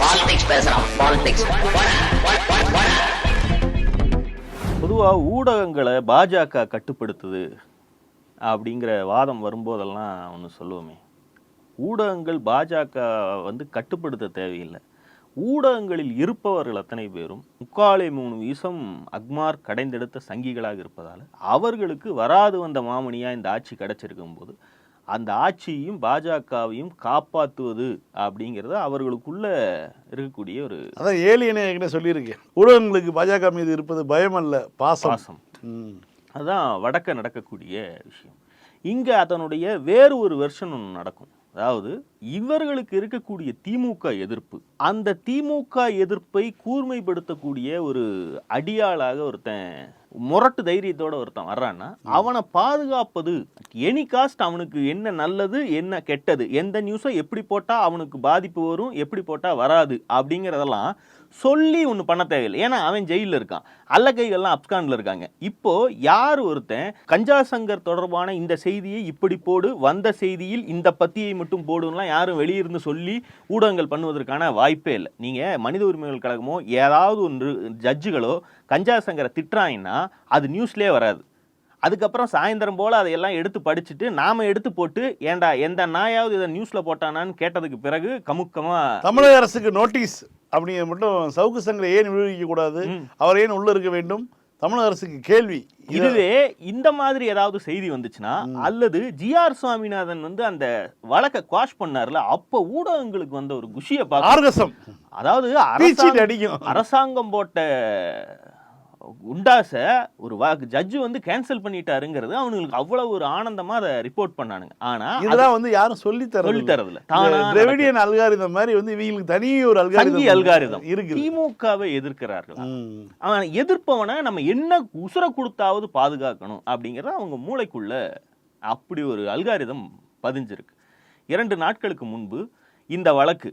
Politics பேசுறான் politics பொதுவாக ஊடகங்களை பாஜக கட்டுப்படுத்துது அப்படிங்கிற வாதம் வரும்போதெல்லாம் ஒன்று சொல்லுவோமே. ஊடகங்கள் பாஜக வந்து கட்டுப்படுத்த தேவையில்லை. ஊடகங்களில் இருப்பவர்கள் அத்தனை பேரும் முக்காலே மூணு வீசம் அக்மார் கடைந்தெடுத்த சங்கிகளாக இருப்பதால் அவர்களுக்கு வராது வந்த மாமணியாக இந்த ஆட்சி கிடைச்சிருக்கும் போது அந்த ஆட்சியையும் பாஜகவையும் காப்பாற்றுவது அப்படிங்கிறது அவர்களுக்குள்ள இருக்கக்கூடிய ஒரு அதான் ஏலியனே என்கிட்ட சொல்லியிருக்கேன் ஊடகங்களுக்கு பாஜக மீது இருப்பது பயம் அல்ல பாசம். அதுதான் வடக்க நடக்கக்கூடிய விஷயம். இங்கே அதனுடைய வேறு ஒரு வெர்ஷன் ஒன்று நடக்கும். அதாவது இவர்களுக்கு இருக்கக்கூடிய திமுக எதிர்ப்பு அந்த திமுக எதிர்ப்பை கூர்மைப்படுத்தக்கூடிய ஒரு அடியாளாக ஒருத்தன் முரட்டு தைரியத்தோட ஒருத்தன் வர்றான்னா அவனை பாதுகாப்பது எனி காஸ்ட் அவனுக்கு என்ன நல்லது என்ன கெட்டது எந்த நியூஸை எப்படி போட்டால் அவனுக்கு பாதிப்பு வரும் எப்படி போட்டால் வராது அப்படிங்கிறதெல்லாம் சொல்லி ஒன்று பண்ண தேவையில்லை. ஏன்னா அவன் ஜெயிலில் இருக்கான். அல்ல கைகள்லாம் அப்கானில் இருக்காங்க. இப்போது யார் ஒருத்தன் கஞ்சா சங்கர் தொடர்பான இந்த செய்தியை இப்படி போடு வந்த செய்தியில் இந்த பத்தியை மட்டும் போடுலாம் யாரும் வெளியிருந்து சொல்லி ஊடகங்கள் பண்ணுவதற்கான வாய்ப்பே இல்லை. நீங்கள் மனித உரிமைகள் கழகமோ ஏதாவது ஒன்று ஜட்ஜுகளோ கஞ்சா சங்கரை திட்டுறாங்கன்னா அது நியூஸ்லேயே வராது. அதுக்கப்புறம் சாயந்தரம் போல் அதையெல்லாம் எடுத்து படிச்சுட்டு நாம எடுத்து போட்டு ஏன்டா எந்த நாயாவது இதை நியூஸில் போட்டானான்னு கேட்டதுக்கு பிறகு கமுக்கமாக தமிழக அரசுக்கு நோட்டீஸ். அப்படிங்கிற மட்டும் சவுக்கு சங்கரை ஏன் விடுவிக்க கூடாது? அவர் ஏன் உள்ள இருக்க வேண்டும்? தமிழக அரசுக்கு கேள்வி. இது இதுவே இந்த மாதிரி ஏதாவது செய்தி வந்துச்சுன்னா அல்லது ஜிஆர் சுவாமிநாதன் வந்து அந்த வழக்கை குவாஷ் பண்ணார்ல அப்ப ஊடகங்களுக்கு வந்த ஒரு குஷியை பார்க்க அதாவது அரசாங்கம் போட்ட குண்டாச ஒரு ஜட்ஜு வந்து கேன்சல் பண்ணிட்டாருங்கிறது அவனுங்களுக்கு அவ்வளவு ஒரு ஆனந்தமா அதை ரிப்போர்ட் பண்ணானுங்க. ஆனா இதெல்லாம் வந்து யாரும் சொல்லி சொல்லி தரது தரதுல திராவிடியன் அல்காரிதம் மாதிரி வந்து இவங்களுக்கு தனி ஒரு அல்காரிதம் அல்காரிதம் இருக்குது. திமுகவை எதிர்க்கிறார்கள். அவன் எதிர்ப்பவனை நம்ம என்ன உசுர கொடுத்தாவது பாதுகாக்கணும் அப்படிங்கிறது அவங்க மூளைக்குள்ள அப்படி ஒரு அல்காரிதம் பதிஞ்சிருக்கு. இரண்டு நாட்களுக்கு முன்பு இந்த வழக்கு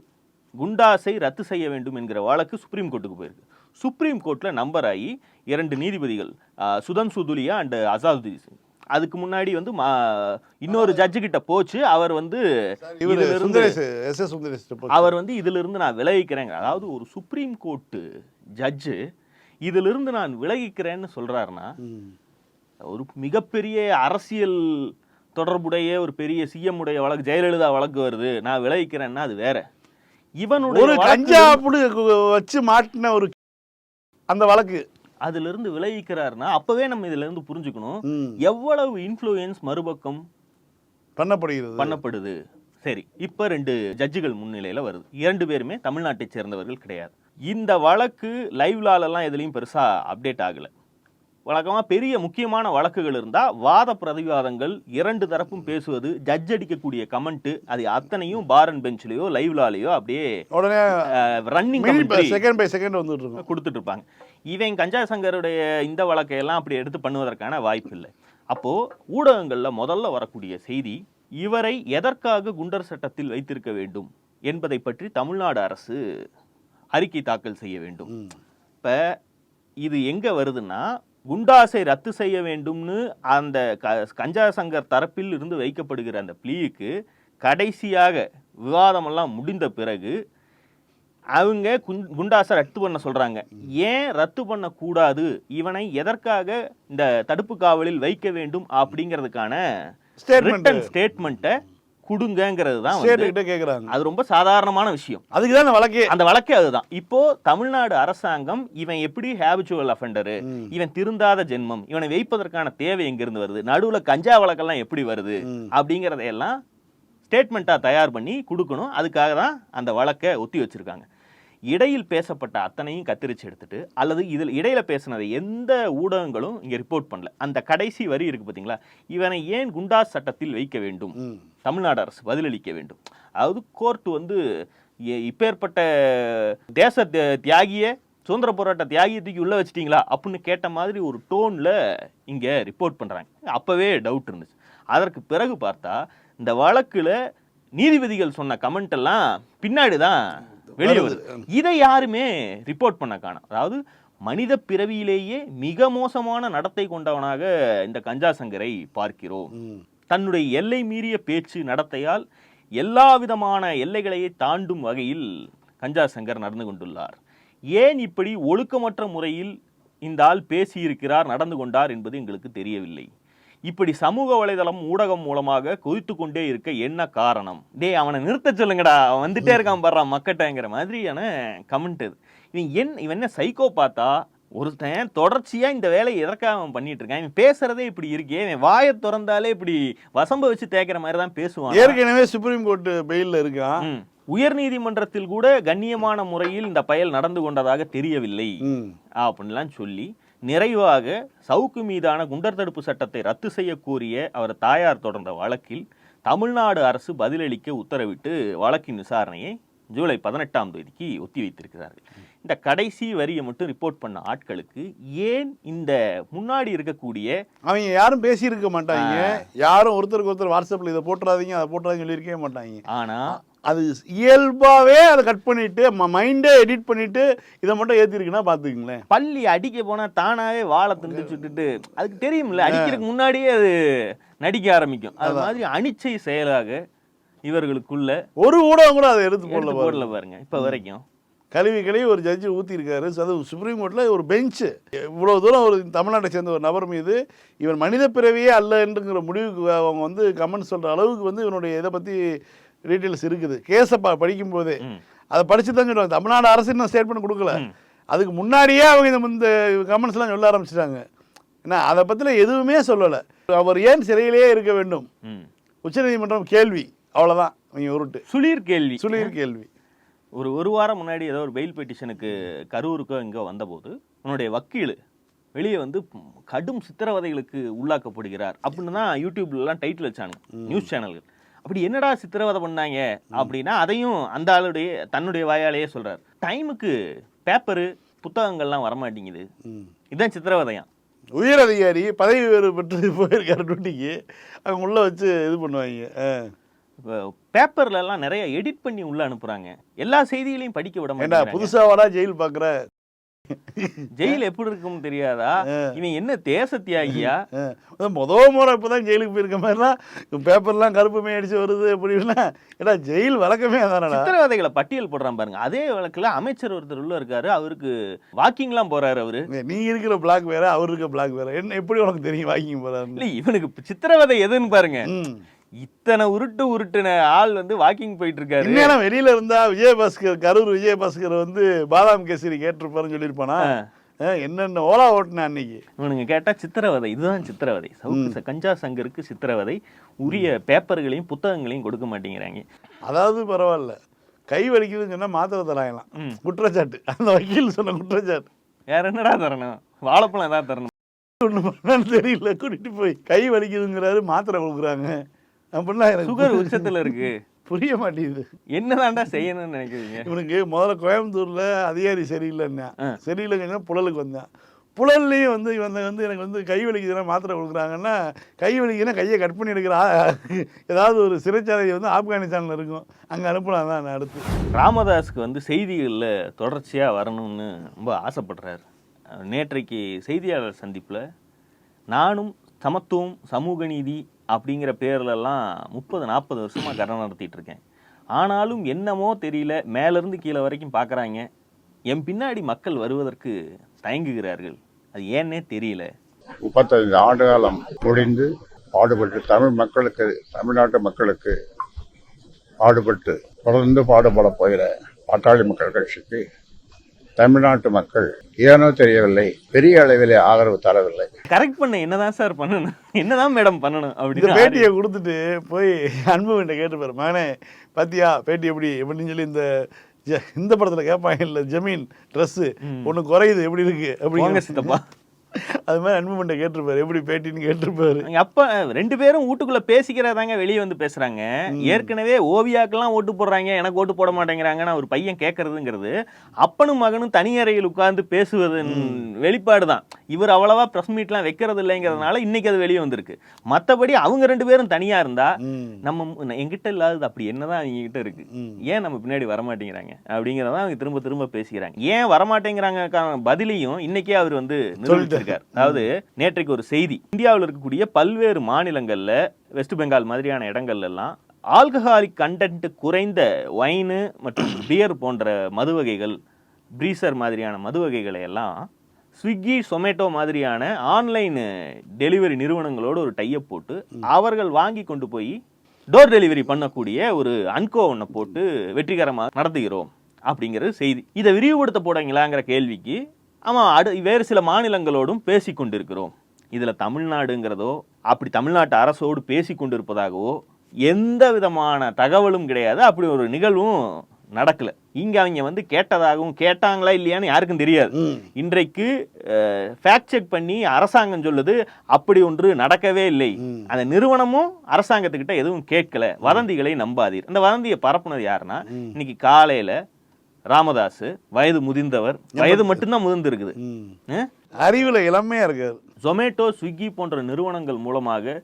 குண்டாஸை ரத்து செய்ய வேண்டும் என்கிற வழக்கு சுப்ரீம் கோர்ட்டுக்கு போயிருக்கு. சுப்ரீம் கோர்ட்டில் நம்பர் ஆகி இரண்டு நீதிபதிகள் சுதன் சுதுலியா அண்ட் அசாதுதீன் சிங். அதுக்கு முன்னாடி வந்து மா- இன்னொரு ஜட்ஜு கிட்ட போச்சு. அவர் வந்து. அவர் வந்து இதிலிருந்து நான் விலகிக்கிறேங்க. அதாவது ஒரு சுப்ரீம் கோர்ட்டு ஜட்ஜு இதிலிருந்து நான் விலகிக்கிறேன்னு சொல்றாருன்னா. ஒரு மிகப்பெரிய அரசியல் தொடர்புடைய ஒரு பெரிய சிஎம் உடைய வழக்கு ஜெயலலிதா வழக்கு வருது. நான் விலகிக்கிறேன்னா அது வேற. இவனுடைய ஒரு கஞ்சா புடு வச்சு மாட்டின ஒரு அந்த வழக்கு. அதிலிருந்து விலகிக்கிறாருன்னா அப்பவே நம்ம இதுல இருந்து புரிஞ்சுக்கணும். எவ்வளவு இன்ஃப்ளூயன்ஸ் மறுபக்கம் பண்ணப்படுகிறது? பண்ணப்படுது? சரி இப்போ ரெண்டு ஜட்ஜுகள் முன்னிலையில் வருது. இரண்டு பேருமே தமிழ்நாட்டை சேர்ந்தவர்கள் கிடையாது. இந்த வழக்கு லைவ்லாலெல்லாம் எதுலேயும் பெருசாக அப்டேட் ஆகலை. வழக்கமாக பெரிய முக்கியமான வழக்குகள் இருந்தால் வாத பிரதிவாதங்கள் இரண்டு தரப்பும் பேசுவது ஜட்ஜ் அடிக்கக்கூடிய கமெண்ட்டு அது அத்தனையும் பார் அண்ட் பெஞ்ச்லேயோ லைவ்லாலேயோ அப்படியே உடனே ரன்னிங் செகண்ட் பை செகண்ட் வந்துட்டு இருக்கும். கொடுத்துட்டு இருப்பாங்க. இவன் கஞ்சா சங்கருடைய இந்த வழக்கையெல்லாம் அப்படி எடுத்து பண்ணுவதற்கான வாய்ப்பு இல்லை. அப்போ ஊடகங்கள்ல முதல்ல வரக்கூடிய செய்தி இவரை எதற்காக குண்டர் சட்டத்தில் வைத்திருக்க வேண்டும் என்பதை பற்றி தமிழ்நாடு அரசு அறிக்கை தாக்கல் செய்ய வேண்டும். இப்ப இது எங்க வருதுன்னா குண்டாசை ரத்து செய்ய வேண்டும்னு அந்த க- கஞ்சா சங்கர் தரப்பில் இருந்து வைக்கப்படுகிற அந்த ப்ளீக்கு கடைசியாக விவாதமெல்லாம் முடிந்த பிறகு அவங்க குண்- குண்டாசை ரத்து பண்ண சொல்றாங்க. ஏன் ரத்து பண்ண கூடாது இவனை எதற்காக இந்த தடுப்பு காவலில் வைக்க வேண்டும் அப்படிங்கிறதுக்கான ஸ்டேட்மெண்ட்டை கொடுங்கங்கிறது தான் ஸ்டேட் வந்து கிட்ட கேக்குறாங்க. அது ரொம்ப சாதாரணமான விஷயம். அதுக்கு தான் வழக்கே. அந்த வழக்கே அதுதான். இப்போ தமிழ்நாடு அரசாங்கம் இவன் எப்படி ஹேபிச்சுவல் அஃபெண்டரு. இவன் திருந்தாத ஜென்மம் இவனை வைப்பதற்கான தேவை எங்கிருந்து வருது? நடுவுல கஞ்சா வழக்கெல்லாம் எப்படி வருது. அப்படிங்கிறதையெல்லாம் ஸ்டேட்மெண்ட்டா தயார் பண்ணி கொடுக்கணும். அதுக்காக தான் அந்த வழக்கை ஒத்தி வச்சிருக்காங்க. இடையில் பேசப்பட்ட அத்தனையும் கத்திரிச்சு எடுத்துட்டு அல்லது இதில் இடையில பேசினதை எந்த ஊடகங்களும் இங்க ரிப்போர்ட் பண்ணல. அந்த கடைசி வரி இருக்கு பாத்தீங்களா? இவனை ஏன் குண்டாஸ் சட்டத்தில் வைக்க வேண்டும். தமிழ்நாடு அரசு பதிலளிக்க வேண்டும். அதாவது கோர்ட் வந்து இப்பேற்பட்ட தேச தியாகிய சுதந்திர போராட்ட தியாகியை தூக்கி உள்ள வச்சிட்டீங்களா? அப்படின்னு கேட்ட மாதிரி ஒரு டோன்ல இங்க ரிப்போர்ட் பண்றாங்க. அப்பவே டவுட் இருந்துச்சு. அதற்கு பிறகு பார்த்தா இந்த வழக்குல நீதிபதிகள் சொன்ன கமெண்ட் எல்லாம் பின்னாடி தான் வெளியே வருது இதை யாருமே ரிப்போர்ட் பண்ண காணோம். அதாவது மனித பிறவியிலேயே மிக மோசமான நடத்தை கொண்டவனாக இந்த கஞ்சா சங்கரை பார்க்கிறோம். தன்னுடைய எல்லை மீறிய பேச்சு நடத்தையால் எல்லா விதமான எல்லைகளையே தாண்டும் வகையில் கஞ்சா சங்கர் நடந்து கொண்டுள்ளார். ஏன் இப்படி ஒழுக்கமற்ற முறையில் இந்த ஆள் பேசியிருக்கிறார் நடந்து கொண்டார் என்பது எங்களுக்கு தெரியவில்லை. இப்படி சமூக வலைதளம் ஊடகம் மூலமாக கொதித்து கொண்டே இருக்க என்ன காரணம்? டேய் அவனை நிறுத்த சொல்லுங்கடா. அவன் வந்துட்டே இருக்கான் பாடுறான் மக்கட்டங்கிற மாதிரியான கமெண்ட் இது. இவன் என் இவன் என்ன சைக்கோ பார்த்தா ஒருத்தன் தொடர்ச்சியா இந்த வேலையை எதற்காக அவன் பண்ணிட்டு இருக்கான்? இவன் பேசுறதே இப்படி இருக்கே. இவன் வாயை திறந்தாலே இப்படி வசம்ப வச்சு தேய்க்கிற மாதிரி தான் பேசுவான். ஏற்கனவே சுப்ரீம் கோர்ட் பெயில்ல இருக்கான். ம். உயர்நீதிமன்றத்தில் கூட கண்ணியமான முறையில் இந்த பயல் நடந்து கொண்டதாக தெரியவில்லை. அப்படின்லாம் சொல்லி நிறைவாக சவுக்கு மீதான குண்டர் தடுப்பு சட்டத்தை ரத்து செய்ய கோரிய அவர் தாயார் தொடர்ந்த வழக்கில் தமிழ்நாடு அரசு பதிலளிக்க உத்தரவிட்டு வழக்கின் விசாரணையை ஜூலை பதினெட்டாம் தேதிக்கு ஒத்தி வைத்திருக்கிறார்கள் இந்த கடைசி வரியை மட்டும் ரிப்போர்ட் பண்ண ஆட்களுக்கு ஏன் இந்த முன்னாடி இருக்கக்கூடிய அவங்க யாரும் பேசியிருக்க மாட்டாங்க. யாரும் ஒருத்தருக்கு ஒருத்தர் வாட்ஸ்அப்ல இதை போட்டுறாதீங்க அதை போட்டுறாதீங்க சொல்லியிருக்கவே மாட்டாங்க. ஆனா அது இயல்பாவே அதை கட் பண்ணிட்டு மைண்டே எடிட் பண்ணிட்டு இதை மட்டும் ஏத்திருக்குன்னா பாத்துக்கங்களேன் பள்ளி அடிக்க போனா தானாவே வாழை துண்டு சுட்டுட்டு அதுக்கு தெரியும்ல அடிக்கிறதுக்கு முன்னாடியே அது நடிக்க ஆரம்பிக்கும். அது மாதிரி அனிச்சை செயலாக இவர்களுக்குள்ள ஒரு ஊடகம் கூட அதை எடுத்து போடல. போடல பாருங்க இப்ப வரைக்கும். கழுவி கழுவி ஒரு ஜட்ஜி ஊற்றிருக்காரு அது சுப்ரீம் கோர்ட்டில் ஒரு பெஞ்சு இவ்வளோ தூரம் ஒரு தமிழ்நாட்டை சேர்ந்த ஒரு நபர் மீது இவன் மனித பிறவியே அல்லன்ற முடிவுக்கு அவங்க வந்து கமெண்ட் சொல்கிற அளவுக்கு வந்து இவனுடைய இதை பற்றி டீட்டெயில்ஸ் இருக்குது. கேஸை ப படிக்கும்போதே. அதை படிச்சு தான் சொல்லுவாங்க. தமிழ்நாடு அரசு இன்னும் ஸ்டேட்மெண்ட் கொடுக்கல. அதுக்கு முன்னாடியே அவங்க இந்த இந்த கமெண்ட்ஸ்லாம் சொல்ல ஆரம்பிச்சிட்டாங்க. ஏன்னா அதை பற்றின எதுவுமே சொல்லலை. அவர் ஏன் சிறையிலேயே இருக்க வேண்டும். உச்சநீதிமன்றம் கேள்வி. அவ்வளோதான் அவங்க உருட்டு. சுளீர் கேள்வி. சுளீர் கேள்வி. ஒரு ஒரு வாரம் முன்னாடி ஏதோ ஒரு பெயில் பெட்டிஷனுக்கு கரூருக்கோ இங்கோ வந்தபோது உன்னுடைய வக்கீல் வெளியே வந்து கடும் சித்திரவதைகளுக்கு உள்ளாக்கப்படுகிறார். அப்படின்னு தான் யூடியூப்ல எல்லாம் டைட்டில் வச்சானுங்க நியூஸ் சேனல்கள் அப்படி என்னடா சித்திரவதை பண்ணாங்க அப்படின்னா அதையும் அந்த ஆளுடைய தன்னுடைய வாயாலேயே சொல்றார். டைமுக்கு பேப்பரு புத்தகங்கள்லாம் வரமாட்டேங்குது. இதுதான் சித்திரவதையாம். உயர் அதிகாரி பதவி உயர்வு பெற்று போயிருக்காரு டியூட்டிக்கு அவங்க உள்ள வச்சு இது பண்ணுவாங்க. இப்போ பேப்பர்ல எல்லாம் நிறைய எடிட் பண்ணி உள்ள அனுப்புறாங்க. எல்லா செய்திகளையும் படிக்க விட ஏண்டா மாட்டேங்கிறாங்க. புதுசா வாடா ஜெயில் பாக்குற? ஜெயில் எப்படி இருக்கும்னு தெரியாதா? இவன் என்ன தேச தியாகியா? முத முறை இப்பதான் ஜெயிலுக்கு போயிருக்க மாதிரிலாம் பேப்பர்லாம் கருப்பு அடிச்சு வருது அப்படின்னா ஏடா ஜெயில் வழக்கமே அதானடா? சித்திரவதைகளை பட்டியல் போடுறான் பாருங்க. அதே வழக்குல அமைச்சர் ஒருத்தர் உள்ள இருக்காரு. அவருக்கு வாக்கிங்லாம் போறாரு அவரு. நீ இருக்கிற பிளாக் வேற அவர் இருக்க பிளாக் வேற. என்ன எப்படி உனக்கு தெரியும் வாக்கிங் இல்ல இவனுக்கு சித்திரவதை எதுன்னு பாருங்க. இத்தனை உருட்டு உருட்டுன ஆள் வந்து வாக்கிங் போயிட்டு இருக்காரு இந்நேரம் வெளியில இருந்தா விஜயபாஸ்கர் கரூர் விஜயபாஸ்கர் வந்து பாதாம் கேசரி கேட்டிருப்பாருன்னு சொல்லியிருப்பானா? என்னென்ன ஓலா ஓட்டுன அன்னைக்கு? இவனுங்க கேட்டா சித்திரவதை இதுதான் சித்திரவதை. சவுக்கு கஞ்சா சங்கருக்கு சித்திரவதை. உரிய பேப்பர்களையும் புத்தகங்களையும் கொடுக்க மாட்டேங்கிறாங்க. அதாவது பரவாயில்ல. கை வலிக்குதுன்னு சொன்னா மாத்திரை தராங்களாம். ம். குற்றச்சாட்டு. அந்த வக்கீல் சொன்ன குற்றச்சாட்டு. வேற என்னடா தரணும்? வாழைப்பழம் ஏதாவது தரணும்? பண்ணான்னு தெரியல. கூட்டிட்டு போய் கை வலிக்குதுங்கிறாரு மாத்திரை கொடுக்குறாங்க. அப்படின்னா எனக்கு சுகர் உச்சத்துல இருக்கு. புரிய மாட்டேங்குது. என்னதான்டா செய்யணும்னு நினைக்கிறீங்க? இவனுக்கு முதல்ல கோயம்புத்தூர்ல அதிகாரி சரியில்லைன்னா. சரியில்லைங்கன்னா புழலுக்கு வந்தான். புழல்லையும் வந்து இவன் வந்து எனக்கு வந்து கை வலிக்குதுன்னா மாத்திரை கொடுக்குறாங்கன்னா கை வலிக்குதுன்னா கையை கட் பண்ணி எடுக்கிறா ஏதாவது ஒரு சிறைச்சாலை வந்து ஆப்கானிஸ்தானில் இருக்கும். அங்கே அனுப்பலாம் தான் அடுத்து. ராமதாஸுக்கு வந்து செய்திகளில் தொடர்ச்சியாக வரணும்னு ரொம்ப ஆசைப்படுறாரு. நேற்றைக்கு செய்தியாளர் சந்திப்பில் நானும் சமத்துவம் சமூக நீதி அப்படிங்கிற பேர்லலாம் முப்பது நாற்பது வருஷமாக கடன் நடத்திட்டு இருக்கேன். ஆனாலும் என்னமோ தெரியல மேலேருந்து கீழே வரைக்கும் பார்க்குறாங்க என் பின்னாடி மக்கள் வருவதற்கு தயங்குகிறார்கள். அது ஏன்னே தெரியல. முப்பத்தைந்து ஆண்டு காலம் முடிந்து பாடுபட்டு தமிழ் மக்களுக்கு தமிழ்நாட்டு மக்களுக்கு பாடுபட்டு தொடர்ந்து பாடுபட போகிற பாட்டாளி மக்கள் கட்சிக்கு தமிழ்நாட்டு மக்கள் ஏனோ தெரியவில்லை பெரிய அளவிலே ஆதரவு தரவில்லை. கரெக்ட் பண்ண என்னதான் சார் பண்ணணும்? என்னதான் மேடம் பண்ணணும் அப்படின்னு பேட்டியை கொடுத்துட்டு போய் அன்புகிட்ட கேட்டுப்பாரு மகனே பாத்தியா பேட்டி எப்படி? எப்படின்னு சொல்லி இந்த ஜ- இந்த படத்துல கேட்பாங்க இல்ல ஜமீன் ட்ரெஸ் ஒண்ணு குறையுது எப்படி இருக்கு? அப்படி சித்தப்பா. அது மாதிரி அன்புமண்ட கேட்டிருப்பாரு. எப்படி பேட்டின்னு கேட்டிருப்பாரு. அப்ப ரெண்டு பேரும் வீட்டுக்குள்ள பேசிக்கிறதாங்க வெளியே வந்து பேசுறாங்க. ஏற்கனவே ஓவியாக்கெல்லாம் ஓட்டு போடுறாங்க எனக்கு ஓட்டு போட மாட்டேங்கிறாங்கன்னு ஒரு பையன் கேட்கறதுங்கிறது அப்பனும் மகனும் தனி அறையில் உட்கார்ந்து பேசுவதன் வெளிப்பாடு தான் இவர் அவ்வளவா பிரஸ் மீட்லாம் வைக்கிறது இல்லைங்கிறதுனால இன்னைக்கு அது வெளியே வந்திருக்கு. மத்தபடி அவங்க ரெண்டு பேரும் தனியா இருந்தா. நம்ம என்கிட்ட இல்லாதது அப்படி என்னதான் அவங்க கிட்ட இருக்கு. ஏன் நம்ம பின்னாடி வரமாட்டேங்கிறாங்க? அப்படிங்கிறத அவங்க திரும்ப திரும்ப பேசிக்கிறாங்க. ஏன் வரமாட்டேங்கிறாங்க பதிலையும் இன்னைக்கே அவர் வந்து நிரூபிச்சிருக்கார் அதாவது நேற்றைக்கு ஒரு செய்தி. இந்தியாவில் இருக்கக்கூடிய பல்வேறு மாநிலங்கள்ல வெஸ்ட் பெங்கால் மாதிரியான இடங்கள்ல எல்லாம் ஆல்கஹாலிக் கண்டென்ட் குறைந்த ஒயின் மற்றும் பியர் போன்ற மது வகைகள் ப்ரீசர் மாதிரியான மது வகைகளை எல்லாம் ஸ்விக்கி சொமேட்டோ மாதிரியான ஆன்லைன் டெலிவரி நிறுவனங்களோடு ஒரு டையப் போட்டு அவர்கள் வாங்கி கொண்டு போய் டோர் டெலிவரி பண்ணக்கூடிய ஒரு அன்கோ ஒன்றை போட்டு வெற்றிகரமாக நடத்துகிறோம் அப்படிங்கிறது செய்தி. இதை விரிவுபடுத்த போடுறீங்களாங்கிற கேள்விக்கு ஆமாம் அடு வேறு சில மாநிலங்களோடும் பேசி கொண்டிருக்கிறோம் இதில் தமிழ்நாடுங்கிறதோ அப்படி தமிழ்நாட்டு அரசோடு பேசி கொண்டிருப்பதாகவோ எந்த விதமான தகவலும் கிடையாது. அப்படி ஒரு நிகழ்வும் நடக்கல. இங்க அவங்க வந்து கேட்டதாகவும் கேட்டாங்களா இல்லையான்னு யாருக்கும் தெரியாது. இன்றைக்கு ஃபேக்ட் செக் பண்ணி அரசாங்கம் சொல்லுது அப்படி ஒன்று நடக்கவே இல்லை. அந்த நிறுவனமும் அரசாங்கத்துக்கிட்ட எதுவும் கேட்கல. வதந்திகளை நம்பாதீர். அந்த வதந்தியை பரப்புனது யாருன்னா. இன்னைக்கு காலையில ராமதாஸ் வயது முதிர்ந்தவர் வயது மட்டும்தான் முதிர்ந்து இருக்குது ம். அறிவுல இளமையா இருக்காரு ஜொமேட்டோ ஸ்விக்கி போன்ற நிறுவனங்கள் மூலமாக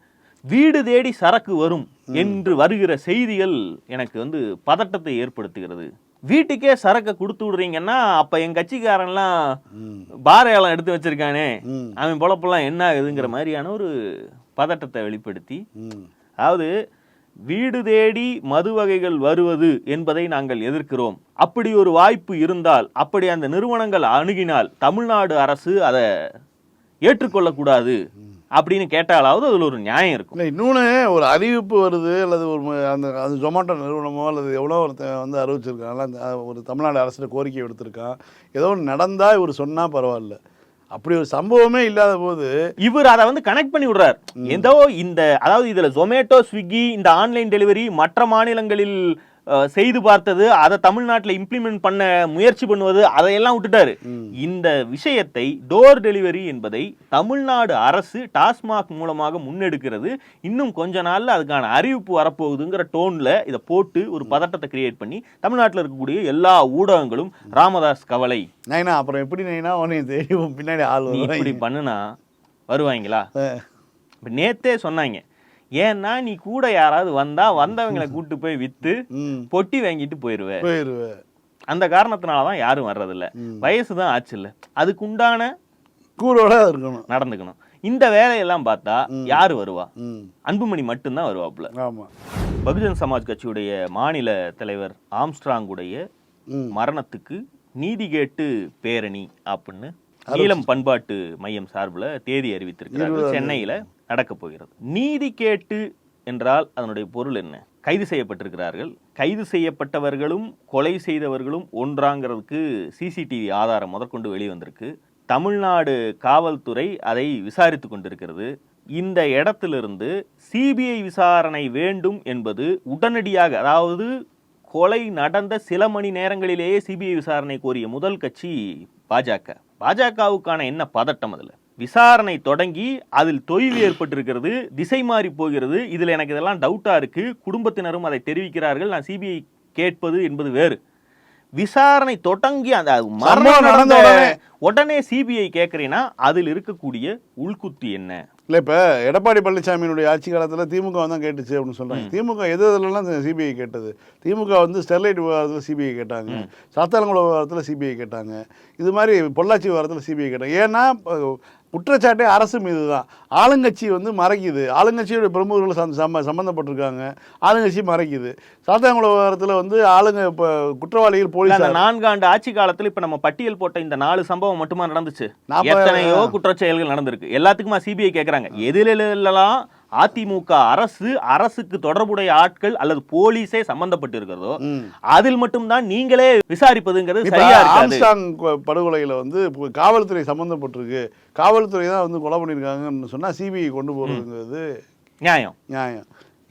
வீடு தேடி சரக்கு வரும் என்று வருகிற செய்திகள் எனக்கு வந்து பதட்டத்தை ஏற்படுத்துகிறது வீட்டுக்கே சரக்கை கொடுத்து விடுறீங்கன்னா அப்ப என் கட்சிக்காரன்லாம் ம். பார் ஏலம் எடுத்து வச்சிருக்கானே. அவன் பொழப்பெல்லாம் என்ன ஆகுதுங்கிற மாதிரியான ஒரு பதட்டத்தை வெளிப்படுத்தி. அதாவது வீடு தேடி மது வகைகள் வருவது என்பதை நாங்கள் எதிர்க்கிறோம். அப்படி ஒரு வாய்ப்பு இருந்தால் அப்படி அந்த நிறுவனங்கள் அணுகினால் தமிழ்நாடு அரசு அதை ஏற்றுக்கொள்ளக்கூடாது அப்படின்னு கேட்டாலாவது அதில் ஒரு நியாயம் இருக்கும். இல்லை இன்னொன்று ஒரு அறிவிப்பு வருது அல்லது ஒரு அந்த அது ஜொமேட்டோ நிறுவனமோ அல்லது எவ்வளோ ஒருத்தன் வந்து அறிவிச்சிருக்காங்களா அந்த ஒரு தமிழ்நாடு அரசு கோரிக்கை எடுத்திருக்கான் ஏதோ ஒன்று நடந்தால் இவர் சொன்னால் பரவாயில்ல. அப்படி ஒரு சம்பவமே இல்லாத போது இவர் அதை வந்து கனெக்ட் பண்ணி விடுறார். ஏதோ இந்த அதாவது இதுல ஜொமேட்டோ ஸ்விக்கி இந்த ஆன்லைன் டெலிவரி மற்ற மாநிலங்களில் செய்து பார்த்தது அதை தமிழ்நாட்டில் இம்ப்ளிமெண்ட் பண்ண முயற்சி பண்ணுவது அதையெல்லாம் விட்டுட்டாரு. இந்த விஷயத்தை டோர் டெலிவரி என்பதை தமிழ்நாடு அரசு டாஸ்மாக் மூலமாக முன்னெடுக்கிறது. இன்னும் கொஞ்ச நாள்ல அதுக்கான அறிவிப்பு வரப்போகுதுங்கிற டோன்ல இதை போட்டு ஒரு பதட்டத்தை கிரியேட் பண்ணி தமிழ்நாட்டில் இருக்கக்கூடிய எல்லா ஊடகங்களும் ராமதாஸ் கவலை. நைனா அப்புறம் எப்படி நைனா உன்னை தேடி உன் பின்னாடி ஆள் இப்படி பண்ணுனா வருவாங்களா. இப்ப நேத்தே சொன்னாங்க ஏன்னா நீ கூட யாராவது வந்தா வந்தவங்களை கூட்டு போய் வித்து பொட்டி வாங்கிட்டு போயிருவ. அந்த காரணத்தினால தான் யாரும் வர்றதில்ல. வயசு தான் ஆச்சு இல்ல அதுக்கு உண்டான இருக்கணும். நடந்துக்கணும். இந்த வேலையெல்லாம் பார்த்தா யாரு வருவா? அன்புமணி மட்டும்தான் வருவாப்புல. பகுஜன் சமாஜ் கட்சியுடைய மாநில தலைவர் ஆம்ஸ்ட்ராங்குடைய மரணத்துக்கு நீதி கேட்டு பேரணி அப்படின்னு நீலம் பண்பாட்டு மையம் சார்பில் தேதி அறிவித்திருக்கிறார்கள். சென்னையில நடக்க போகிறது. நீதி கேட்டு என்றால் அதனுடைய பொருள் என்ன? கைது செய்யப்பட்டிருக்கிறார்கள். கைது செய்யப்பட்டவர்களும் கொலை செய்தவர்களும் ஒன்றாங்கிறதுக்கு சிசிடிவி ஆதாரம் முதற்கொண்டு வெளிவந்திருக்கு. தமிழ்நாடு காவல்துறை அதை விசாரித்து கொண்டிருக்கிறது. இந்த இடத்திலிருந்து சிபிஐ விசாரணை வேண்டும் என்பது உடனடியாக அதாவது கொலை நடந்த சில மணி நேரங்களிலேயே சிபிஐ விசாரணை கோரிய முதல் கட்சி பாஜக. பாஜகவுக்கான என்ன பதட்டம் அதுல? விசாரணை தொடங்கி அதில் தொய்வு ஏற்பட்டிருக்கிறது திசை மாறி போகிறது. இதுல எனக்கு இதெல்லாம் டவுட்டா இருக்கு. குடும்பத்தினரும் அதை தெரிவிக்கிறார்கள். நான் சிபிஐ கேட்பது என்பது வேறு. விசாரணை தொடங்கி அந்த மரணம் நடந்த. உடனே சிபிஐ கேட்கறீங்கன்னா அதில் இருக்கக்கூடிய உள்குத்து என்ன? இல்லை இப்போ எடப்பாடி பழனிசாமியினுடைய ஆட்சி காலத்தில் திமுக தான் கேட்டுச்சு அப்படின்னு சொல்கிறாங்க திமுக எது எதுலலாம் சிபிஐ கேட்டது? திமுக வந்து ஸ்டெர்லைட் விவகாரத்தில் சிபிஐ கேட்டாங்க. சாத்தானங்குளம் விவகாரத்தில் சிபிஐ கேட்டாங்க. இது மாதிரி பொள்ளாச்சி விவகாரத்தில் சிபிஐ கேட்டாங்க. ஏன்னா குற்றச்சாட்டே அரசு மீது தான் ஆளுங்கட்சி வந்து மறைக்குது. ஆளுங்கட்சியோட பிரமுகர்கள் சம்ம- சம்ம சம்மந்தப்பட்டிருக்காங்க ஆளுங்கட்சி மறைக்குது. சாத்தானங்குளம் விவகாரத்தில் வந்து ஆளுங்க இப்போ குற்றவாளிகள் போலீஸ் நான்காண்டு ஆட்சி காலத்துல இப்ப நம்ம பட்டியல் போட்ட இந்த நாலு சம்பவம் மட்டுமா நடந்துச்சு? எத்தனையோ குற்றச்செயல்கள் நடந்திருக்கு. எல்லாத்துக்குமா சிபிஐ கேக்குறாங்க. எதிலெல்லாம் அதிமுக அரசு அரசுக்கு தொடர்புடைய ஆட்கள் அல்லது போலீஸே சம்பந்தப்பட்டு இருக்கிறதோ. அதில் மட்டும்தான் நீங்களே விசாரிப்பதுங்கிறது சரியா ஆம்ஸ்டாங் படுகொலையில வந்து காவல்துறை சம்மந்தப்பட்டிருக்கு காவல்துறை தான் வந்து கொலை பண்ணியிருக்காங்கன்னு சொன்னா சிபிஐ கொண்டு போறதுங்கிறது நியாயம். நியாயம்.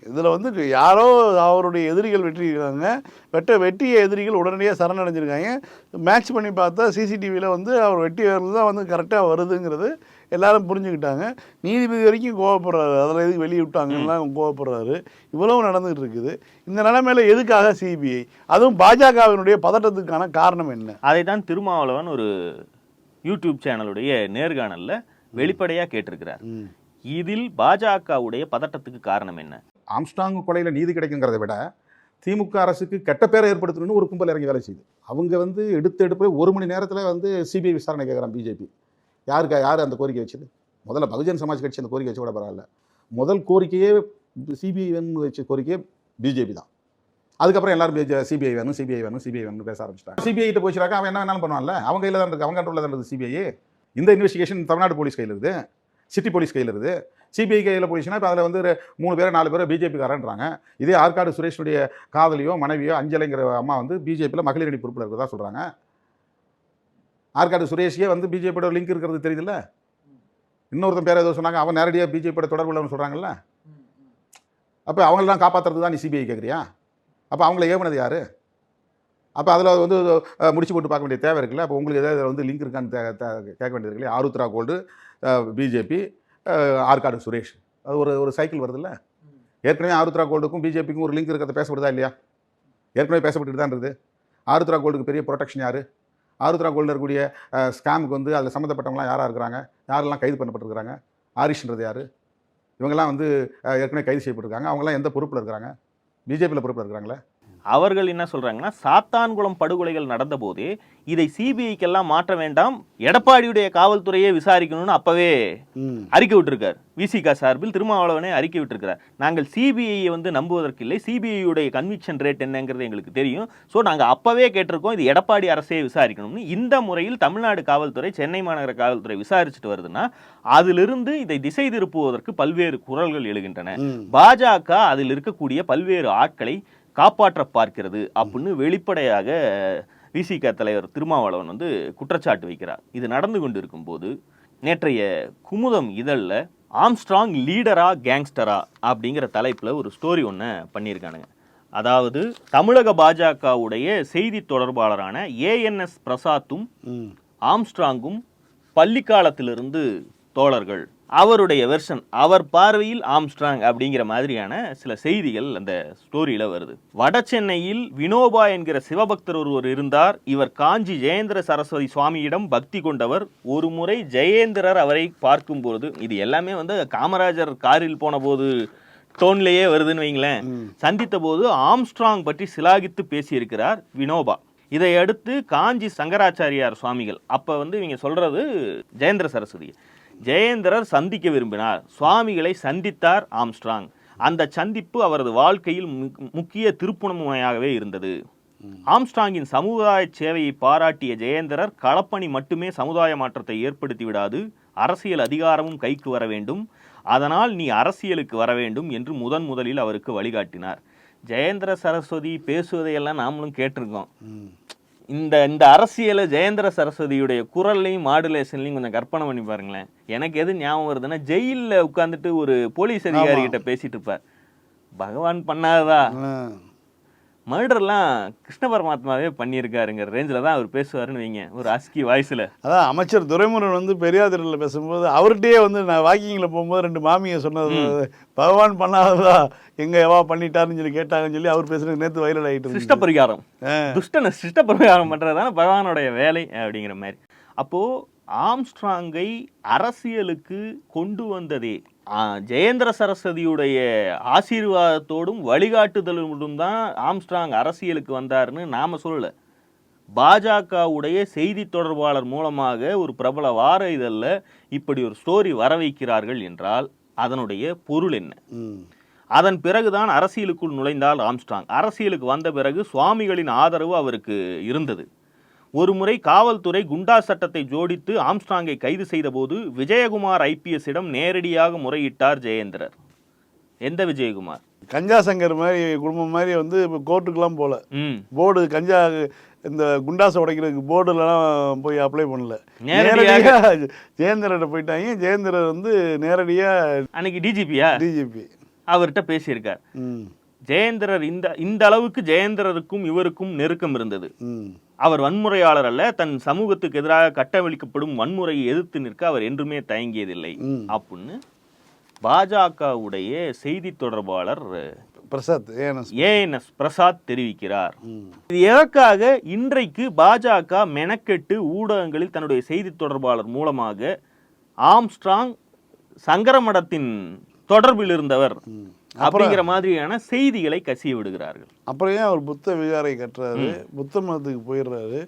இதில் வந்து யாரோ அவருடைய எதிரிகள் வெட்டியிருக்காங்க. வெட்ட வெட்டிய எதிரிகள் உடனடியாக சரணடைஞ்சிருக்காங்க. மேட்ச் பண்ணி பார்த்தா சிசிடிவியில் வந்து அவர் வெட்டியவர்கள் தான் வந்து கரெக்டாக வருதுங்கிறது எல்லாரும் புரிஞ்சுக்கிட்டாங்க. நீதிபதி வரைக்கும் கோவப்படுறாரு. அதில் எதுக்கு வெளியே விட்டாங்கலாம் கோவப்படுறாரு. இவ்வளவு நடந்துகிட்டு இருக்குது இந்த நிலைமையில எதுக்காக சிபிஐ அதுவும் பாஜகவினுடைய பதட்டத்துக்கான காரணம் என்ன? அதை தான் திருமாவளவன் ஒரு யூடியூப் சேனலுடைய நேர்காணல்ல வெளிப்படையா கேட்டிருக்கிறார். இதில் பாஜகவுடைய பதட்டத்துக்கு காரணம் என்ன? ஆம்ஸ்டாங் கொலையில் நீதி கிடைக்குங்கிறத விட திமுக அரசுக்கு கெட்ட பேரை ஏற்படுத்தணும்னு ஒரு கும்பல் இறங்கி வேலை செய்யுது அவங்க வந்து எடுத்து எடுப்பு ஒரு மணி நேரத்தில் வந்து சிபிஐ விசாரணை கேட்குறான் பிஜேபி யாருக்கா யார் அந்த கோரிக்கை வச்சது? முதல்ல பகுஜன் சமாஜ் கட்சி அந்த கோரிக்கை வச்சு கூட பரவாயில்ல. முதல் கோரிக்கையே சிபிஐ வச்ச கோரிக்கையே பிஜேபி தான். அதுக்கப்புறம் எல்லாரும் சிபிஐ வேணும் சிபிஐ வேணும் சிபிஐ வேணும்னு பேச ஆரம்பிச்சிட்டாங்க. சிபிஐ கிட்ட போச்சுனாக்கா அவன் என்ன வேணாலும் பண்ணுவான்ல? அவங்க கையில் தான் இருக்கு. அவங்க கண்ட்ரோலில் தான் இருக்குது சிபிஐ இந்த இன்வெஸ்டிகேஷன் தமிழ்நாடு போலீஸ் கையில் இருக்குது. சிட்டி போலீஸ் கையில் இருக்குது. சிபிஐ கையில் போயிடுச்சுன்னா இப்போ அதில் வந்து ஒரு மூணு பேர் நாலு பேர் பிஜேபிக்காரன்றாங்க இதே ஆற்காடு சுரேஷனுடைய காதலியோ மனைவியோ அஞ்சலைங்கிற அம்மா வந்து பிஜேபியில் மகளிர் அணி பொறுப்பில் இருக்கிறதா சொல்கிறாங்க ஆற்காடு சுரேஷே வந்து பிஜேபியோட லிங்க் இருக்கிறது தெரியுதுல்ல? இன்னொருத்தன் பேர் ஏதோ சொன்னாங்க அவன் நேரடியாக பிஜேபியோட தொடர்புள்ளவன் சொல்கிறாங்கல்ல அப்போ அவங்களெல்லாம் காப்பாற்றுறது தான் நீ சிபிஐ கேட்குறியா அப்போ அவங்கள ஏவனது யார்? அப்போ அதில் வந்து முடிச்சு போட்டு பார்க்க வேண்டிய தேவை இருக்குல்ல? அப்போ உங்களுக்கு ஏதாவது வந்து லிங்க் இருக்கான்னு தே- கேட்க வேண்டியது இருக்குல்ல? Aarudhra gold BJP Arcot Suresh. அது ஒரு ஒரு சைக்கிள் வருதுல்ல? ஏற்கனவே ஆருத்ரா கோல்டுக்கும் பிஜேபிக்கும் ஒரு லிங்க் இருக்கிறத பேசப்படுதா இல்லையா? ஏற்கனவே பேசப்பட்டுட்டு தான் இருக்குது. ஆருத்ரா கோல்டுக்கு பெரிய ப்ரொடெக்ஷன் யார்? ஆருத்ரா கோல்டில் இருக்கக்கூடிய ஸ்கேமுக்கு வந்து அதில் சம்மந்தப்பட்டவங்களாம் யாராக இருக்கிறாங்க? யாரெல்லாம் கைது பண்ணப்பட்டிருக்கிறாங்க? ஆரிஷ்ன்றது யார்? இவங்கெல்லாம் வந்து ஏற்கனவே கைது செய்யப்பட்டிருக்காங்க. அவங்களாம் எந்த பொறுப்பில் இருக்கிறாங்க? பிஜேபியில் பொறுப்பில் இருக்கிறாங்களே? அவர்கள் என்ன சொல்றாங்கன்னா சாத்தான்குளம் படுகொலைகள் நடந்த போதே இதை சிபிஐக்கெல்லாம் மாற்ற வேண்டாம் எடப்பாடியுடைய காவல்துறையே விசாரிக்கணும்னு அப்பவே அறிக்கை விட்டிருக்கார். விசிகா சார்பில் திருமாவளவனே அறிக்கை விட்டிருக்கிறார். நாங்கள் சிபிஐயை வந்து நம்புவதற்கு இல்லை சிபிஐயுடைய கன்விக்ஷன் ரேட் என்னங்கிறது எங்களுக்கு தெரியும். ஸோ நாங்கள் அப்பவே கேட்டிருக்கோம் இது எடப்பாடி அரசே விசாரிக்கணும்னு. இந்த முறையில் தமிழ்நாடு காவல்துறை சென்னை மாநகர காவல்துறை விசாரிச்சுட்டு வருதுன்னா அதிலிருந்து இதை திசை திருப்புவதற்கு பல்வேறு குரல்கள் எழுகின்றன. பாஜக அதில் இருக்கக்கூடிய பல்வேறு ஆட்களை காப்பாற்ற பார்க்கிறது அப்படின்னு வெளிப்படையாக விசிக தலைவர் திருமாவளவன் வந்து குற்றச்சாட்டு வைக்கிறார். இது நடந்து கொண்டிருக்கும் போது நேற்றைய குமுதம் இதழில் ஆம்ஸ்ட்ராங் லீடரா கேங்ஸ்டரா அப்படிங்கிற தலைப்பில் ஒரு ஸ்டோரி ஒன்று பண்ணியிருக்கானுங்க. அதாவது தமிழக பாஜகவுடைய செய்தி தொடர்பாளரான ஏஎன்எஸ் பிரசாத்தும் ஆம்ஸ்ட்ராங்கும் பள்ளிக்காலத்திலிருந்து தோழர்கள் அவருடைய வெர்ஷன் அவர் பார்வையில் ஆம்ஸ்ட்ராங் அப்படிங்கிற மாதிரியான சில செய்திகள் அந்த ஸ்டோரியில வருது. வட சென்னையில் வினோபா என்கிற சிவபக்தர் ஒருவர் இருந்தார். இவர் காஞ்சி ஜெயேந்திர சரஸ்வதி சுவாமியிடம் பக்தி கொண்டவர். ஒரு முறை ஜெயேந்திரர் அவரை பார்க்கும்போது இது எல்லாமே வந்து காமராஜர் காரில் போன போது டோன்லேயே வருதுன்னு வைங்களேன். சந்தித்த போது ஆம்ஸ்ட்ராங் பற்றி சிலாகித்து பேசியிருக்கிறார் வினோபா. இதை அடுத்து காஞ்சி சங்கராச்சாரியார் சுவாமிகள். அப்ப வந்து இவங்க சொல்றது ஜெயேந்திர சரஸ்வதி. ஜெயேந்திரர் சந்திக்க விரும்பினார். சுவாமிகளை சந்தித்தார் ஆம்ஸ்ட்ராங். அந்த சந்திப்பு அவரது வாழ்க்கையில் முக்கிய திருப்புணமுனையாகவே இருந்தது. ஆம்ஸ்ட்ராங்கின் சமுதாய சேவையை பாராட்டிய ஜெயேந்திரர் களப்பணி மட்டுமே சமுதாய மாற்றத்தை ஏற்படுத்தி விடாது அரசியல் அதிகாரமும் கைக்கு வர வேண்டும் அதனால் நீ அரசியலுக்கு வர வேண்டும் என்று முதன் முதலில் அவருக்கு வழிகாட்டினார். ஜெயேந்திர சரஸ்வதி பேசுவதையெல்லாம் நாமளும் கேட்டிருக்கோம். இந்த இந்த அரசியலை ஜெயேந்திர சரஸ்வதியுடைய குரல்லையும் மாடுலேஷன்லையும் கொஞ்சம் கற்பனை பண்ணி பாருங்களேன். எனக்கு எது ஞாபகம் வருதுன்னா ஜெயிலில் உட்காந்துட்டு ஒரு போலீஸ் அதிகாரி கிட்ட பேசிட்டு இருப்பார். பகவான் பண்ணாததா. மர்டர்லாம் கிருஷ்ண பரமாத்மாவே பண்ணியிருக்காருங்கிற ரேஞ்சில் தான் அவர் பேசுவாருன்னு வைங்க. ஒரு அஸ்கி வாய்ஸில். அதான் அமைச்சர் துரைமுருகன் வந்து பெரியாதிரில் பேசும்போது அவர்கிட்டயே வந்து நான் வாக்கிங்கில் போகும்போது ரெண்டு மாமியை சொன்னது பகவான் பண்ணாததா? எங்க எவா பண்ணிட்டாருன்னு சொல்லி கேட்டாங்கன்னு சொல்லி அவர் பேசுறது நேற்று வைரல் ஆகிட்டு சிஷ்ட. பரிகாரம். துஷ்டனை சிஷ்ட பரிகாரம் பண்ணுறது தானே பகவானுடைய வேலை அப்படிங்கிற மாதிரி. அப்போது ஆம்ஸ்ட்ராங்கை அரசியலுக்கு கொண்டு வந்ததே ஜெயேந்திர சரஸ்வதியுடைய ஆசீர்வாதத்தோடும் வழிகாட்டுதலோடும் தான் ஆம்ஸ்ட்ராங் அரசியலுக்கு வந்தாருன்னு நாம சொல்லல. பாஜகவுடைய செய்தி தொடர்பாளர் மூலமாக ஒரு பிரபல வார இதழில் இப்படி ஒரு ஸ்டோரி வர வைக்கிறார்கள் என்றால் அதனுடைய பொருள் என்ன? அதன் பிறகுதான் அரசியலுக்குள் நுழைந்தால் ஆம்ஸ்ட்ராங். அரசியலுக்கு வந்த பிறகு சுவாமிகளின் ஆதரவு அவருக்கு இருந்தது. ஒருமுறை காவல்துறை குண்டா சட்டத்தை ஜோடித்து ஆம்ஸ்ட்ராங்கை கைது செய்தபோது விஜயகுமார் ஐபிஎஸ்ஸிடம் நேரடியாக முறையிட்டார் ஜெயேந்திரர். எந்த விஜயகுமார்? கஞ்சா சங்கர் மாதிரி குடும்பம் மாதிரி வந்து இப்போ கோர்ட்டுக்கெல்லாம் போகல ம். போர்டு கஞ்சா இந்த குண்டாசை உடைக்கிறதுக்கு போர்டுலலாம் போய் அப்ளை பண்ணல. நேரடியாக? ஜெயேந்திரர்கிட்ட போயிட்டாங்க. ஜெயேந்திரர் வந்து நேரடியாக அன்னைக்கு டிஜிபியா டிஜிபி அவர்கிட்ட பேசியிருக்கார். ம். ஜெயேந்திரர் இந்த இந்த அளவுக்கு ஜெயேந்திரருக்கும் இவருக்கும் நெருக்கம் இருந்தது. அவர் வன்முறையாளர் அல்ல தன் சமூகத்துக்கு எதிராக கட்டவிழ்க்கப்படும் வன்முறையை எதிர்த்து நிற்க அவர் என்றுமே தயங்கியதில்லை. அப்படின்னு பாஜகவுடைய செய்தி தொடர்பாளர் பிரசாத் ஏஎன்எஸ் பிரசாத் தெரிவிக்கிறார். இது எதற்காக? இன்றைக்கு பாஜக மெனக்கெட்டு ஊடகங்களில் தன்னுடைய செய்தி தொடர்பாளர் மூலமாக ஆம்ஸ்ட்ராங் சங்கரமடத்தின் தொடர்பில் இருந்தவர். அப்படிங்கிற மாதிரியான செய்திகளை கசிய விடுகிறார்கள். அப்புறம் ஏன் அவர் புத்த விகாரை கட்டுறாரு? புத்த மதத்துக்கு போயிடுறாரு.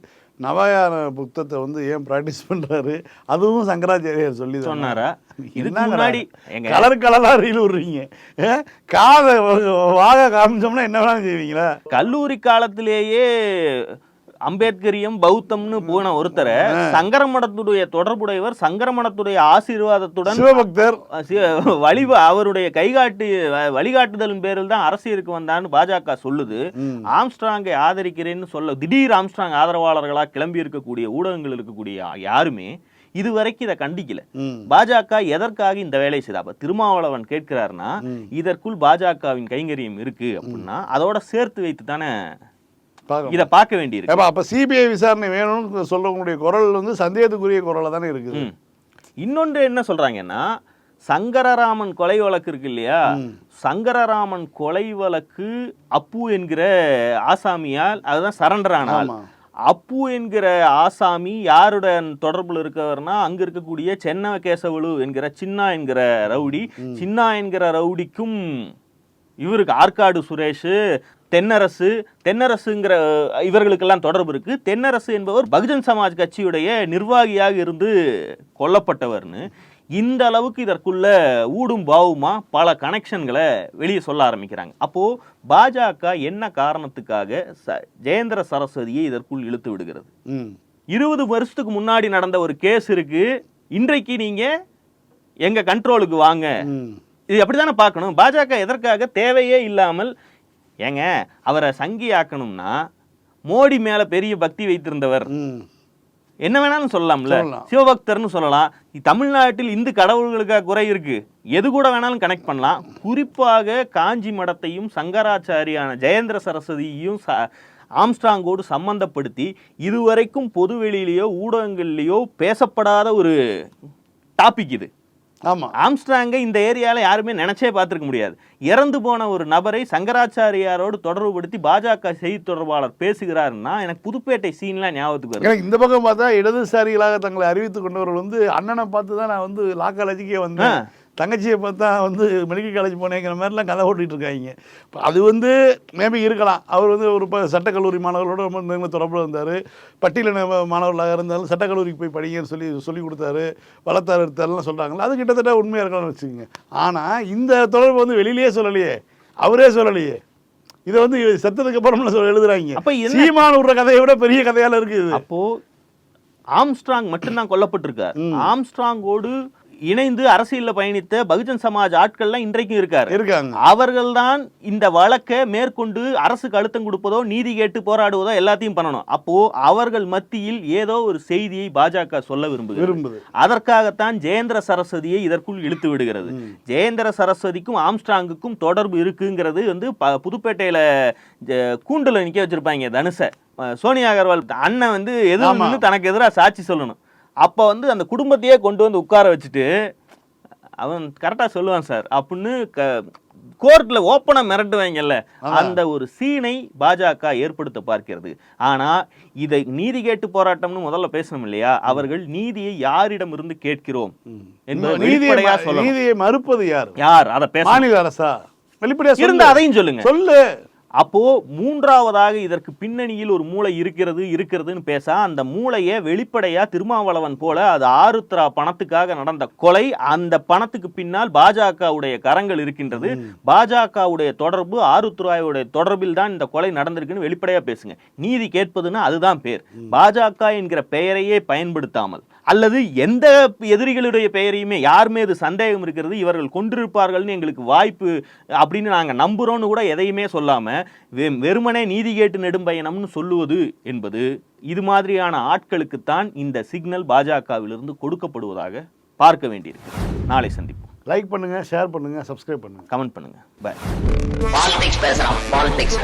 நவயான புத்தத்தை வந்து ஏன் ப்ராக்டிஸ் பண்றாரு? அதுவும் சங்கராச்சாரியார் சொல்லி சொன்னாரா? இதுக்கு முன்னாடி கலர் கலரா ரீல் விடுறீங்க. காதை வாக காமிச்சோம்னா என்ன வேணாலும் செய்வீங்களா? கல்லூரி காலத்திலேயே அம்பேத்கரியம் பௌத்தம்னு போன ஒருத்தரை சங்கரமடத்துடைய தொடர்புடையவர் சங்கரமடத்துடைய ஆசீர்வாதத்துடன் சிவபக்தர். சி- வழி அவருடைய கைகாட்டு வழிகாட்டுதலின் பேரில் தான் அரசியலுக்கு வந்தான்னு பாஜக சொல்லுது. ஆம்ஸ்ட்ராங்கை ஆதரிக்கிறேன்னு சொல்ல திடீர் ஆம்ஸ்ட்ராங் ஆதரவாளர்களா கிளம்பி இருக்கக்கூடிய ஊடகங்கள் இருக்கக்கூடிய யாருமே இதுவரைக்கும் இதை கண்டிக்கல. பாஜக எதற்காக இந்த வேலையை செய்தா? அப்ப திருமாவளவன் கேட்கிறாருன்னா இதற்குள் பாஜகவின் கைங்கரியம் இருக்கு அப்படின்னா அதோட சேர்த்து வைத்து தானே. இதை பார்க்க வேண்டியிருக்கு. அப்ப சிபிஐ விசாரணை வேணும்னு சொல்றவங்களுடைய குரல் வந்து சந்தேகத்துக்குரிய குரலா தானே இருக்குது. இன்னொன்று என்ன சொல்றாங்கன்னா சங்கரராமன் கொலை வழக்கு இருக்கு இல்லையா? சங்கரராமன் கொலை வழக்கு அப்பு என்கிற ஆசாமியால் அதுதான் சரண்டர் ஆனால். அப்பு என்கிற ஆசாமி யாருடன் தொடர்புல இருக்கவர்னா அங்க இருக்கக்கூடிய சென்ன கேசவலு என்கிற சின்னா என்கிற ரவுடி. சின்னா என்கிற ரவுடிக்கும் இவருக்கு ஆற்காடு சுரேஷ் தென்னரசு தென்னரசுங்கிற இவர்களுக்கெல்லாம் தொடர்பு இருக்கு. தென்னரசு என்பவர் பகுஜன் சமாஜ் கட்சியுடைய நிர்வாகியாக இருந்து கொல்லப்பட்டவர்னு. இந்த அளவுக்கு இதற்குள்ள ஊடும் பாவுமா பல கனெக்ஷன்களை வெளியே சொல்ல ஆரம்பிக்கிறாங்க. அப்போ பாஜக என்ன காரணத்துக்காக ச- ஜெயேந்திர சரஸ்வதியை இதற்குள் இழுத்து விடுகிறது. இருபது வருஷத்துக்கு முன்னாடி நடந்த ஒரு கேஸ் இருக்கு. இன்றைக்கு நீங்க எங்க கண்ட்ரோலுக்கு வாங்க. இது அப்படித்தானே பார்க்கணும்? பாஜக எதற்காக தேவையே இல்லாமல் ஏங்க அவரை சங்கி ஆக்கணும்னா மோடி மேல பெரிய பக்தி வைத்திருந்தவர். என்ன வேணாலும் சொல்லலாம்ல? சொல்லலாம். சிவபக்தர்னு சொல்லலாம். தமிழ்நாட்டில் இந்து கடவுள்களுக்காக குறை இருக்கு. எது கூட வேணாலும் கனெக்ட் பண்ணலாம். குறிப்பாக காஞ்சி மடத்தையும் சங்கராச்சாரியான ஜெயேந்திர சரஸ்வதியையும் ச- ஆம்ஸ்ட்ராங்கோடு சம்பந்தப்படுத்தி இதுவரைக்கும் பொதுவெளியிலேயோ ஊடகங்கள்லேயோ பேசப்படாத ஒரு டாபிக் இது. ஆமா. ஆம்ஸ்ட்ராங்கை இந்த ஏரியால யாருமே நினைச்சே பார்த்திருக்க முடியாது. இறந்து போன ஒரு நபரை சங்கராச்சாரியாரோடு தொடர்புபடுத்தி பாஜக செய்தி தொடர்பாளர் பேசுகிறாருன்னா எனக்கு புதுப்பேட்டை சீன்லாம் ஞாபகத்துக்கு வருது. எனக்கு இந்த பக்கம் பார்த்தா இடதுசாரிகளாக தங்களை அறிவித்துக் கொண்டவர்கள் வந்து அண்ணனை பார்த்து தான் நான் வந்து லா காலேஜுக்கே வந்தேன். தங்கச்சியை பார்த்தா வந்து மெடிக்கல் காலேஜ் போனேங்கிற மாதிரிலாம் கதை ஓட்டிட்டு இருக்காங்க. இப்ப அது வந்து மேபி இருக்கலாம். அவர் வந்து ஒரு இப்போ சட்டக்கல்லூரி மாணவர்களோட ரொம்ப தொடர்பில் இருந்தார். பட்டியலின மாணவர்களாக இருந்தாலும் சட்டக்கல்லூரிக்கு போய் படிங்கன்னு சொல்லி சொல்லி கொடுத்தாரு. வளர்த்தாரு எடுத்தாருலாம் சொல்கிறாங்களா அது கிட்டத்தட்ட உண்மையாக இருக்கலாம்னு வச்சுக்கோங்க. ஆனால் இந்த தொடர்பு வந்து வெளியிலேயே சொல்லலையே. அவரே சொல்லலையே. இதை வந்து செத்ததுக்கு அப்புறம்ல சொல்ல எழுதுறாங்க. அப்ப சீமான் விடுற கதையை விட பெரிய கதையால இருக்குது அப்போ ஆம்ஸ்ட்ராங் மட்டும்தான் கொல்லப்பட்டிருக்கார். ஆம்ஸ்ட்ராங்கோடு இணைந்து அரசியல்ல பயணித்த பகுஜன் சமாஜ் ஆட்கள்லாம் இன்றைக்கும் இருக்காரு. இருக்காங்க. அவர்கள்தான் இந்த வழக்கை மேற்கொண்டு அரசுக்கு அழுத்தம் கொடுப்பதோ நீதி கேட்டு போராடுவதோ எல்லாத்தையும் பண்ணணும். அப்போ அவர்கள் மத்தியில் ஏதோ ஒரு செய்தியை பாஜக சொல்ல விரும்புகிறது. விரும்புது. அதற்காகத்தான் ஜெயேந்திர சரஸ்வதியை இதற்குள் இழுத்து விடுகிறது. ஜெயேந்திர சரஸ்வதிக்கும் ஆம்ஸ்ட்ராங்குக்கும் தொடர்பு இருக்குங்கிறது வந்து புதுப்பேட்டையில கூண்டுல நிக்க வச்சிருப்பாங்க தனுஷை. அஹ் சோனியா அகர்வால் அண்ணன் வந்து. நின்னு தனக்கு எதிராக சாட்சி சொல்லணும். அப்போ வந்து அந்த குடும்பத்தையே கொண்டு வந்து உட்கார வச்சுட்டு அவன் கரெக்டாக சொல்லுவான் சார் அப்படின்னு க கோர்ட்டில் ஓப்பனாக மிரட்டுவாங்கல்ல அந்த ஒரு சீனை பாஜக ஏற்படுத்த பார்க்கிறது. ஆனா இதை நீதி கேட்டு போராட்டம்னு முதல்ல பேசணும் இல்லையா? அவர்கள் நீதியை யாரிடம் இருந்து கேட்கிறோம் என்பதை நீதியை மறுப்பது யார்? யார்? அதை பேச மாநில அரசா? வெளிப்படையா இருந்தா அதையும் சொல்லுங்க. சொல்லு. அப்போ மூன்றாவதாக இதற்கு பின்னணியில் ஒரு மூளை இருக்கிறது இருக்கிறதுன்னு பேச அந்த மூளையை வெளிப்படையா திருமாவளவன் போல அது ஆருத்ரா பணத்துக்காக நடந்த கொலை அந்த பணத்துக்கு பின்னால் பாஜகவுடைய கரங்கள் இருக்கின்றது. பாஜகவுடைய தொடர்பு ஆருத்ராவுடைய தொடர்பில் தான் இந்த கொலை நடந்திருக்குன்னு வெளிப்படையா பேசுங்க. நீதி கேட்பதுன்னா அதுதான் பேர். பாஜக என்கிற பெயரையே பயன்படுத்தாமல். அல்லது எந்த எதிரிகளுடைய பெயரையுமே யார் மீது சந்தேகம் இருக்கிறது இவர்கள் கொண்டிருப்பார்கள்னு எங்களுக்கு வாய்ப்பு அப்படின்னு நாங்க நம்புறோம்னு கூட எதையுமே சொல்லாம வெ- வெறுமனே நீதி கேட்டு நெடும்பயணம்னு சொல்லுவது என்பது இது மாதிரியான ஆட்களுக்குத்தான் இந்த சிக்னல் பாஜகவிலிருந்து கொடுக்கப்படுவதாக பார்க்க வேண்டியிருக்கு நாளை சந்திப்போம். லைக் பண்ணுங்க ஷேர் பண்ணுங்க சப்ஸ்கிரைப் பண்ணுங்க. கமெண்ட் பண்ணுங்க. பாய் பாலிடிக்ஸ் பேசுறான் பாலிடிக்ஸ்